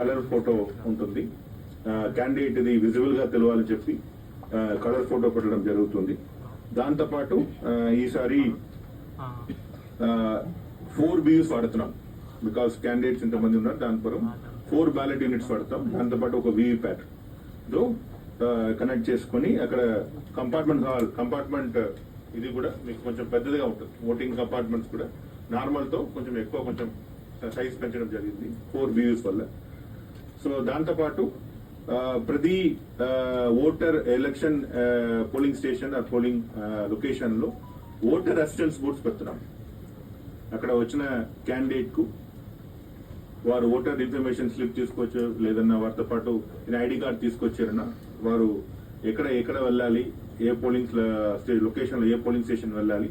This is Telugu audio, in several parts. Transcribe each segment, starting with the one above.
కలర్ ఫోటో ఉంటుంది. క్యాండిడేట్ ఇది విజిబుల్గా తెలవాలని చెప్పి కలర్ ఫోటో పెట్టడం జరుగుతుంది. దాంతో పాటు ఆ, ఈసారి ఫోర్ బియూస్ వాడుతున్నాం. బికాస్ క్యాండిడేట్స్ ఇంతమంది ఉన్నారు దాని పరం ఫోర్ బ్యాలెట్ యూనిట్స్ వాడతాం. దాంతో పాటు ఒక వీవీప్యాట్తో కనెక్ట్ చేసుకొని అక్కడ కంపార్ట్మెంట్ హాల్ కంపార్ట్మెంట్ ఇది కూడా మీకు కొంచెం పెద్దదిగా ఉంటుంది. ఓటింగ్ కంపార్ట్మెంట్స్ కూడా. నార్మల్తో కొంచెం ఎక్కువ కొంచెం సైజ్ పెంచడం జరిగింది. ఫోర్ బియూస్ వల్ల. సో దాంతోపాటు ప్రతి ఓటర్ ఎలక్షన్ పోలింగ్ స్టేషన్ ఆ పోలింగ్ లొకేషన్లో ఓటర్ అసిస్టెన్స్ బోర్డ్స్ పెడుతున్నాం. అక్కడ వచ్చిన క్యాండిడేట్కు వారు ఓటర్ ఇన్ఫర్మేషన్ స్లిప్ తీసుకోవచ్చు లేదన్నా వారితో పాటు ఐడి కార్డ్ తీసుకొచ్చారన్నా వారు ఎక్కడ ఎక్కడ వెళ్ళాలి ఏ పోలింగ్ లొకేషన్లో ఏ పోలింగ్ స్టేషన్ వెళ్ళాలి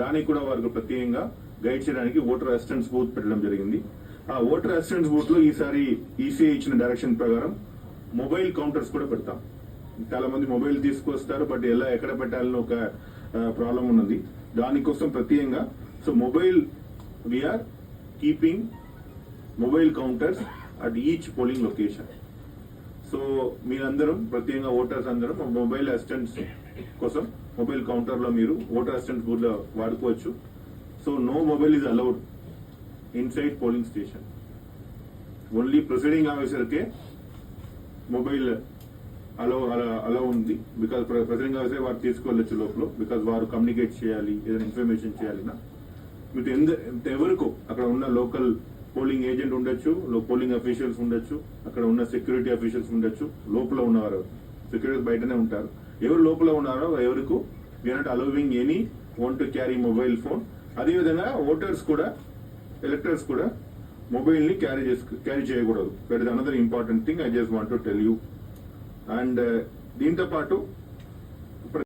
దానికి కూడా వారికి ప్రత్యేకంగా గైడ్ చేయడానికి ఓటర్ అసిస్టెన్స్ బూత్ పెట్టడం జరిగింది. ఆ ఓటర్ అసిస్టెన్స్ బూత్లో ఈసారి ఈసీఐ ఇచ్చిన డైరెక్షన్ ప్రకారం మొబైల్ కౌంటర్స్ కూడా పెడతాం. చాలా మంది మొబైల్ తీసుకొస్తారు బట్ ఎలా ఎక్కడ పెట్టాలని ఒక ప్రాబ్లం ఉన్నది. దానికోసం ప్రత్యేకంగా so mobile we are keeping mobile counters at each polling location. So మీరందరం ప్రత్యేకంగా ఓటర్స్ అందరం మొబైల్ అసిస్టెంట్స్ కోసం మొబైల్ కౌంటర్లో మీరు ఓటర్ అసిస్టెంట్ బూత్లో వాడుకోవచ్చు. So no mobile is allowed. Inside polling station only proceeding ఆఫీసర్కే mobile allow allow ఉంది. బికాస్ ప్రజెంట్ ఆఫీసర్ వారు తీసుకోవచ్చు లోపల. బికాస్ వారు కమ్యూనికేట్ చేయాలి ఏదైనా ఇన్ఫర్మేషన్ చేయాలన్నా. మీకు ఎంత ఎవరికో అక్కడ ఉన్న లోకల్ పోలింగ్ ఏజెంట్ ఉండొచ్చు పోలింగ్ అఫీషియల్స్ ఉండొచ్చు అక్కడ ఉన్న సెక్యూరిటీ అఫీషియల్స్ ఉండొచ్చు లోపల ఉన్నవారు. సెక్యూరిటీ బయటనే ఉంటారు. ఎవరు లోపల ఉన్నారో ఎవరికి we are not allowing any want to carry mobile phone అదేవిధంగా ఓటర్స్ కూడా ఎలక్టర్స్ కూడా మొబైల్ని క్యారీ చేసు క్యారీ చేయకూడదు. That is another important thing I just want to tell you and దీంతో పాటు